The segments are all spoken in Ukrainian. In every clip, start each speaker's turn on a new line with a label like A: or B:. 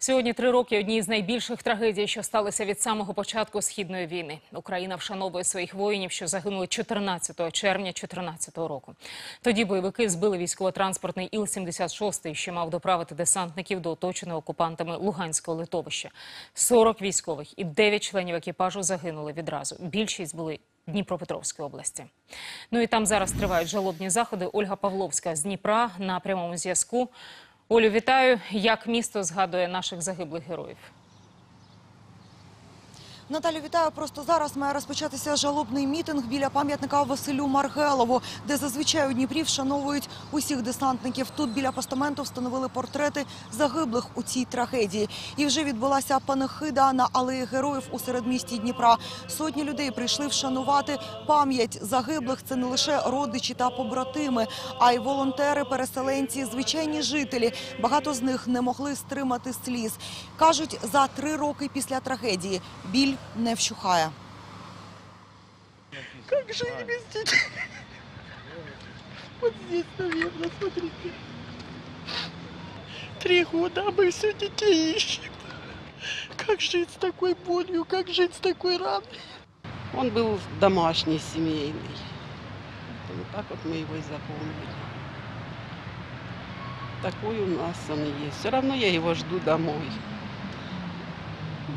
A: Сьогодні три роки одній з найбільших трагедій, що сталися від самого початку східної війни. Україна вшановує своїх воїнів, що загинули 14 червня 2014 року. Тоді бойовики збили військово-транспортний Іл-76, що мав доправити десантників до оточеного окупантами Луганського литовища. 40 військових і 9 членів екіпажу загинули відразу. Більшість були Дніпропетровської області. Ну і там зараз тривають жалобні заходи. Ольга Павловська з Дніпра на прямому зв'язку. Олю, вітаю. Як місто згадує наших загиблих героїв?
B: Наталю, вітаю. Просто зараз має розпочатися жалобний мітинг біля пам'ятника Василю Маргелову, де зазвичай у Дніпрі вшановують усіх десантників. Тут біля постаменту встановили портрети загиблих у цій трагедії. І вже відбулася панихида на алеї героїв у середмісті Дніпра. Сотні людей прийшли вшанувати пам'ять загиблих. Це не лише родичі та побратими, а й волонтери, переселенці, звичайні жителі. Багато з них не могли стримати сліз. Кажуть, за три роки після трагедії біль не вщухає.
C: Как жили без детей? Вот здесь, наверное, смотрите. Три года, мы все детей ищем. Как жить с такой болью, как жить с такой раной? Он был домашний, семейный. Вот так вот мы его и запомнили. Такой у нас он и есть. Все равно я его жду домой.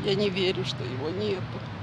C: Я не верю, что его нету.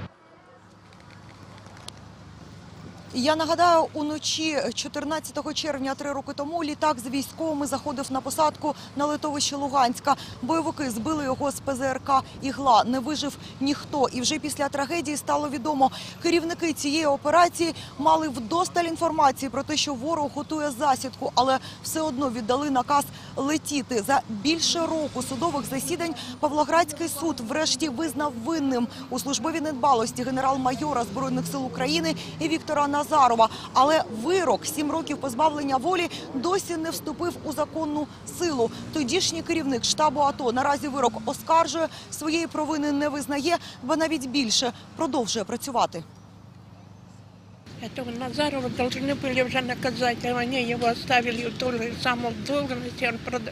B: Я нагадаю, уночі 14 червня три роки тому літак з військовими заходив на посадку на литовище Луганська. Бойовики збили його з ПЗРК «Ігла». Не вижив ніхто. І вже після трагедії стало відомо, керівники цієї операції мали вдосталь інформації про те, що ворог готує засідку, але все одно віддали наказ летіти. За більше року судових засідань Павлоградський суд врешті визнав винним у службовій недбалості генерал-майора Збройних сил України і Віктора Назарова. Але вирок сім років позбавлення волі досі не вступив у законну силу. Тодішній керівник штабу АТО наразі вирок оскаржує, своєї провини не визнає, ба навіть більше продовжує працювати.
D: Этого Назарова должны были уже наказать, а они его оставили в той же самой должности, он прод-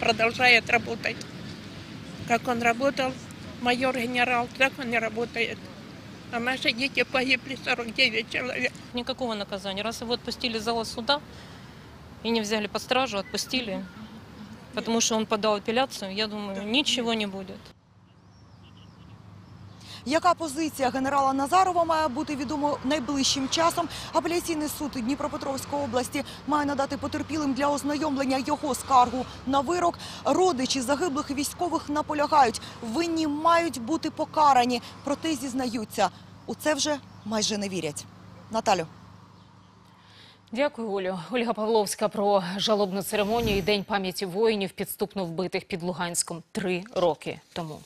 D: продолжает работать. Как он работал, майор-генерал, так он и работает. А наши дети погибли 49 человек.
E: Никакого наказания. Раз его отпустили из зала суда и не взяли под стражу, отпустили, потому что он подал апелляцию, я думаю, ничего не будет.
B: Яка позиція генерала Назарова має бути відомо найближчим часом? Апеляційний суд Дніпропетровської області має надати потерпілим для ознайомлення його скаргу на вирок. Родичі загиблих військових наполягають, винні мають бути покарані, проте зізнаються. У це вже майже не вірять. Наталю.
A: Дякую, Олю. Ольга Павловська про жалобну церемонію і День пам'яті воїнів підступно вбитих під Луганськом три роки тому.